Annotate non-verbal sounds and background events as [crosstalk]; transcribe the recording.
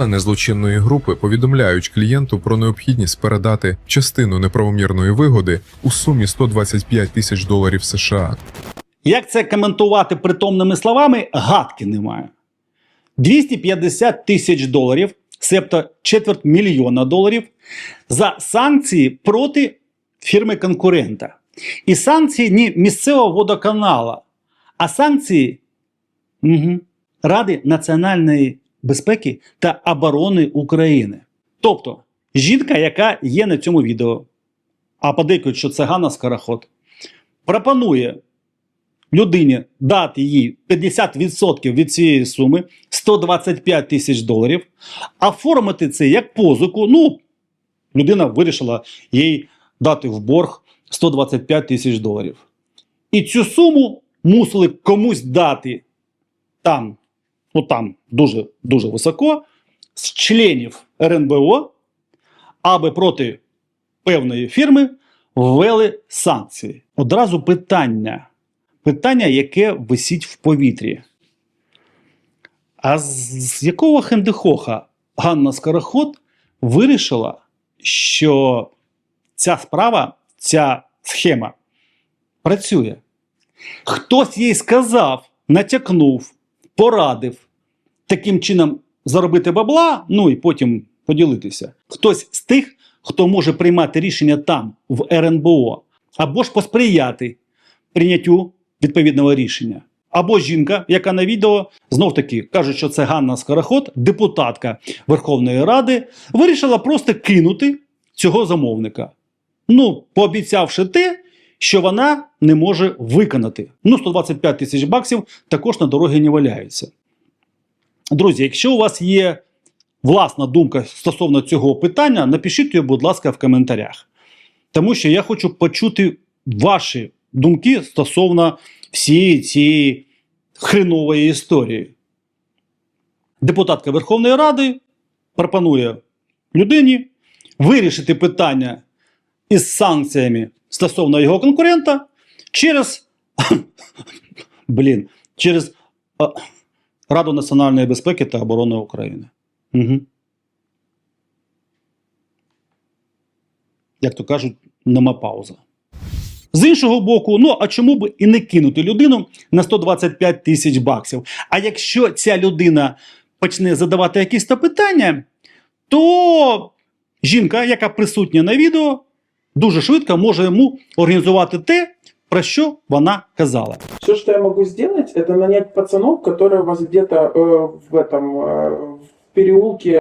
Члени злочинної групи повідомляють клієнту про необхідність передати частину неправомірної вигоди у сумі 125 тисяч доларів США. Як це коментувати притомними словами, гадки немає. 250 тисяч доларів, себто четверть мільйона доларів, за санкції проти фірми конкурента. І санкції не місцевого водоканала, а санкції угу, Ради національної безпеки та оборони України. Тобто, жінка, яка є на цьому відео, а подейкують, що це Ганна Скороход, пропонує людині дати їй 50% від цієї суми 125 тисяч доларів, оформити це як позику. Ну, людина вирішила їй дати в борг 125 тисяч доларів. І цю суму мусили комусь дати там, ну там дуже дуже високо, з членів РНБО, аби проти певної фірми ввели санкції. Одразу питання. Питання, яке висить в повітрі. А з, якого хендехоха Ганна Скороход вирішила, що ця справа, ця схема працює? Хтось їй сказав, натякнув, порадив таким чином заробити бабла, ну і потім поділитися. Хтось з тих, хто може приймати рішення там, в РНБО, або ж посприяти прийняттю відповідного рішення. Або жінка, яка на відео знов таки кажуть, що це Ганна Скороход, депутатка Верховної Ради, вирішила просто кинути цього замовника. Ну, пообіцявши те, що вона не може виконати. Ну, 125 тисяч баксів також на дорогі не валяються. Друзі, якщо у вас є власна думка стосовно цього питання, напишіть її, будь ласка, в коментарях. Тому що я хочу почути ваші думки стосовно всієї цієї хренової історії. Депутатка Верховної Ради пропонує людині вирішити питання із санкціями стосовно його конкурента через, [laughs] блін, через Раду національної безпеки та оборони України. Угу. Як то кажуть, нема пауза. З іншого боку, ну а чому б і не кинути людину на 125 тисяч баксів? А якщо ця людина почне задавати якісь то питання, то жінка, яка присутня на відео, дуже швидко може йому організувати те, про що вона казала. Все, что я могу сделать, это нанять пацанов, которые вас где-то э, в этом э, в переулке